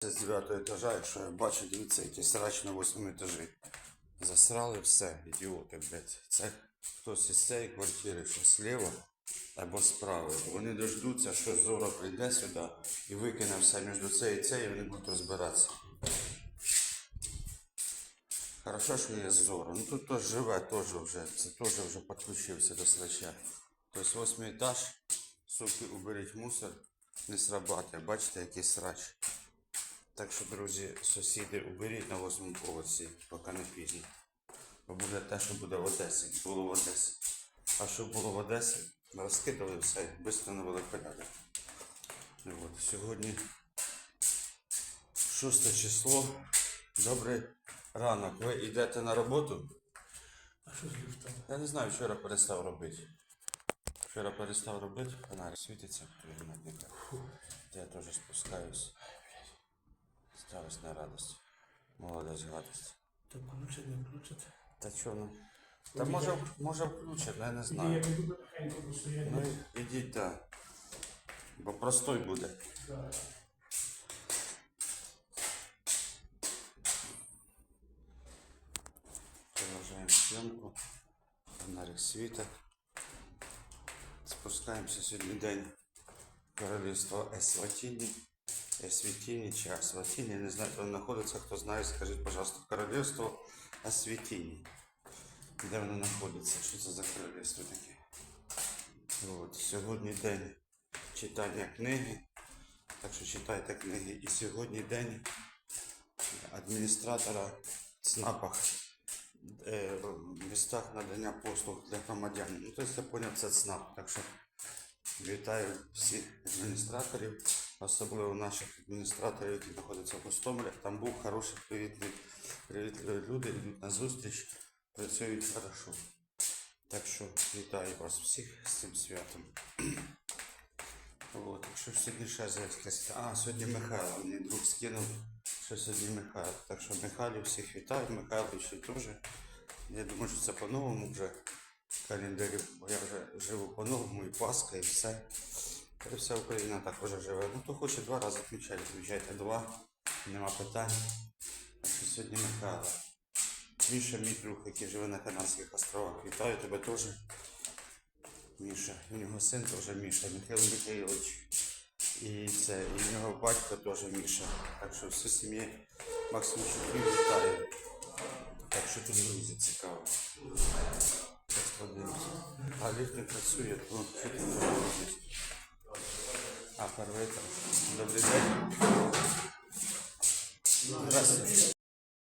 Це з 9 етажа, якщо я бачу, дивіться, який срач на 8 етажі. Засрали все, ідіоти, блядь. Це хтось із цієї квартири, що зліва або справа. Вони дождуться, що Зора прийде сюди і викине все між цією і цією, і вони будуть розбиратися. Хорошо, що є Зора. Ну тут теж живе, теж вже. Це теж вже підключився до срача. Тобто восьмий етаж, суки, уберіть мусор, не срабатує. Бачите, який срач. Так що, друзі, сусіди, уберіть на восьмому поверсі, поки не пізно. Бо буде те, що буде в Одесі. Було в Одесі. А що було в Одесі, розкидали все, і швидко навели порядок. От, сьогодні 6 число. Добрий ранок. Ви йдете на роботу? А що з ліфтом? Я не знаю, вчора перестав робити. Вчора перестав робити, фонарик світиться. Я теж спускаюсь. Старость на радость. Молодость гадость. То включать, не включать. Та чо ну? Та може, може включать, ну, я не Іди, знаю. я буду тихенько постояти. Ну ідіть, так. Бо простой буде. Да. Продолжаем съемку. Фонарик світить. Спускаємося сьогодні день королівства Есватіні. Есвітіні чи Асватіні, не знаю, де знаходиться. Хто знає, скажіть, пожалуйста, королівство Асвітіні. Де воно знаходиться? Що це за королівство таке? От, сьогодні день читання книги. Так що читайте книги. І сьогодні день адміністратора в ЦНАПах е, в містах надання послуг для громадян. Ну, тобто це ЦНАП. Так що вітаю всіх адміністраторів, особливо наших адміністраторів, які знаходяться в Гостомелях. Там був хороший привітний, привітливі люди, йдуть на зустріч, працюють хорошо. Так що вітаю вас всіх з цим святом. От, якщо сьогодні ще за якась. А, сьогодні Михайло, мені друг скинув, що сьогодні Михайло. Так що Михайло всіх вітаю, Михайло ще теж. Я думаю, що це по-новому вже календарі, я вже живу по-новому, і Пасха, і все. Вся Україна так вже живе. Ну, хто хоче два рази відмічати, відмічайте два, нема питань. Так що сьогодні Михайло. Міша, мій друг, який живе на Канадських островах. Вітаю тебе теж. Міша, у нього син теж Міша, Михайло Михайлович. І це, і в нього батько теж Міша. Так що всю сім'ю Максимчуків вітаю. Так що тут друзі цікаво. Зараз подивимося. А ліфт не працює, то тут? А, Добрий день. Здравствуйте.